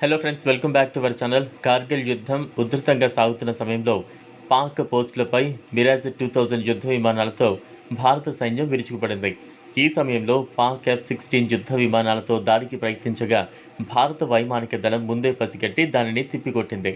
Hello friends welcome back to our channel Kargil యుద్ధం ఉధృతంగా సాగుతున్న సమయంలో పాక్ పోస్టులపై మిరాజ్ టూ థౌజండ్ యుద్ధ విమానాలతో భారత సైన్యం విరుచుకుపడింది ఈ సమయంలో పాక్ ఎఫ్ సిక్స్టీన్ యుద్ధ విమానాలతో దాడికి ప్రయత్నించగా భారత వైమానిక దళం ముందే పసిగట్టి దానిని తిప్పికొట్టింది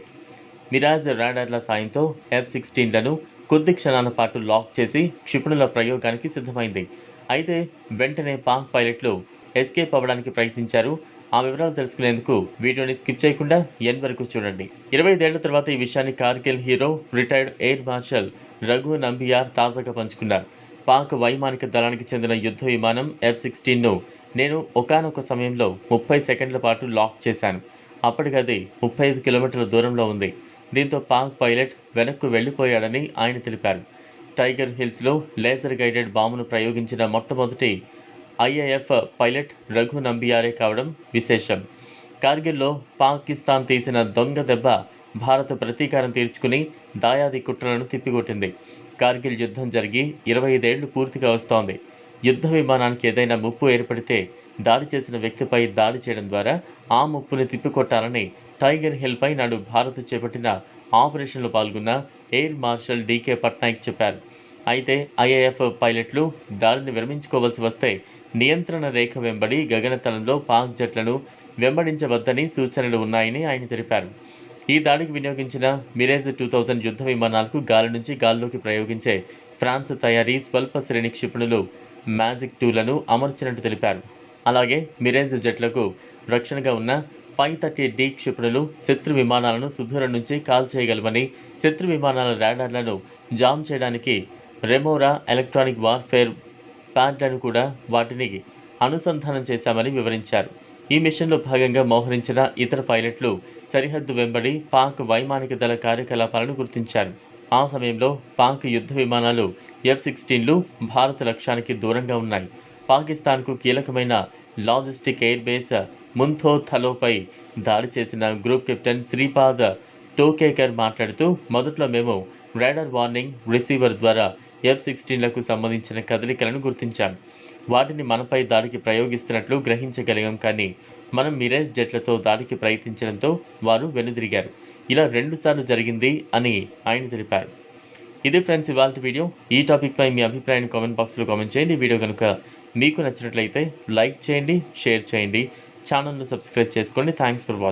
మిరాజ్ రాడార్ల సాయంతో ఎఫ్ సిక్స్టీన్లను కొద్ది క్షణాల పాటు లాక్ చేసి క్షిపణుల ప్రయోగానికి సిద్ధమైంది అయితే వెంటనే పాక్ పైలట్లు ఎస్కేప్ అవ్వడానికి ప్రయత్నించారు ఆ వివరాలు తెలుసుకునేందుకు వీడియోని స్కిప్ చేయకుండా ఎన్ వరకు చూడండి. ఇరవై ఐదేళ్ళ తర్వాత ఈ విషయాన్ని Kargil hero retired air marshal Raghu Nambiar తాజాగా పంచుకున్నారు. పాక్ వైమానిక దళానికి చెందిన యుద్ధ విమానం ఎఫ్ సిక్స్టీన్ను నేను ఒకానొక సమయంలో ముప్పై సెకండ్ల పాటు లాక్ చేశాను. అప్పటికది ముప్పై ఐదు కిలోమీటర్ల దూరంలో ఉంది. దీంతో పాక్ పైలట్ వెనక్కు వెళ్ళిపోయాడని ఆయన తెలిపారు. టైగర్ హిల్స్లో లేజర్ గైడెడ్ బాంబును ప్రయోగించిన మొట్టమొదటి ఐఏఎఫ్ పైలట్ రఘు నంబియారే కావడం విశేషం. కార్గిల్లో పాకిస్తాన్ తీసిన దొంగ దెబ్బ భారత ప్రతీకారం తీర్చుకుని దాయాది కుట్రలను తిప్పికొట్టింది. కార్గిల్ యుద్ధం జరిగి ఇరవై ఐదేళ్ళు పూర్తిగా వస్తోంది. యుద్ధ విమానానికి ఏదైనా ముప్పు ఏర్పడితే దాడి చేసిన వ్యక్తిపై దాడి చేయడం ద్వారా ఆ ముప్పుని తిప్పికొట్టాలని టైగర్ హిల్పై నాడు భారత్ చేపట్టిన ఆపరేషన్లో పాల్గొన్న ఎయిర్ మార్షల్ డీకే పట్నాయక్ చెప్పారు. అయితే ఐఏఎఫ్ పైలట్లు దాడిని విరమించుకోవాల్సి వస్తే నియంత్రణ రేఖ వెంబడి గగనతలంలో పాక్ జట్లను వెంబడించవద్దని సూచనలు ఉన్నాయని ఆయన తెలిపారు. ఈ దాడికి వినియోగించిన మిరేజ్ టూ థౌజండ్ యుద్ధ విమానాలకు గాలి నుంచి గాల్లోకి ప్రయోగించే ఫ్రాన్స్ తయారీ స్వల్ప శ్రేణి క్షిపణులు మ్యాజిక్ టూలను అమర్చినట్టు తెలిపారు. అలాగే మిరేజ్ జట్లకు రక్షణగా ఉన్న ఫైవ్ థర్టీ డి క్షిపణులు శత్రు విమానాలను సుదూరం నుంచి కాల్ చేయగలవని శత్రు విమానాల రాడార్లను జామ్ చేయడానికి రెమోరా ఎలక్ట్రానిక్ వార్ఫేర్ ప్యాంట్లను కూడా వాటిని అనుసంధానం చేశామని వివరించారు. ఈ మిషన్లో భాగంగా మోహరించిన ఇతర పైలట్లు సరిహద్దు వెంబడి పాక్ వైమానిక దళ కార్యకలాపాలను గుర్తించారు. ఆ సమయంలో పాక్ యుద్ధ విమానాలు ఎఫ్ సిక్స్టీన్లు భారత లక్ష్యానికి దూరంగా ఉన్నాయి. పాకిస్తాన్కు కీలకమైన లాజిస్టిక్ ఎయిర్ బేస్ ముంథో థలోపై దాడి చేసిన గ్రూప్ కెప్టెన్ శ్రీపాద్ టోకేకర్ మాట్లాడుతూ మొదట్లో మేము రాడార్ వార్నింగ్ రిసీవర్ ద్వారా ఎఫ్ సిక్స్టీన్లకు సంబంధించిన కదలికలను గుర్తించాం. వాటిని మనపై దాడికి ప్రయోగిస్తున్నట్లు గ్రహించగలిగాం కానీ మనం మిరేజ్ జట్లతో దాడికి ప్రయత్నించడంతో వారు వెనుదిరిగారు. ఇలా రెండుసార్లు జరిగింది అని ఆయన తెలిపారు. ఇది ఫ్రెండ్స్ ఇవాళ వీడియో. ఈ టాపిక్పై మీ అభిప్రాయాన్ని కామెంట్ బాక్స్లో కామెంట్ చేయండి. వీడియో కనుక మీకు నచ్చినట్లయితే లైక్ చేయండి షేర్ చేయండి. ఛానల్ను సబ్స్క్రైబ్ చేసుకోండి. Thanks for watching.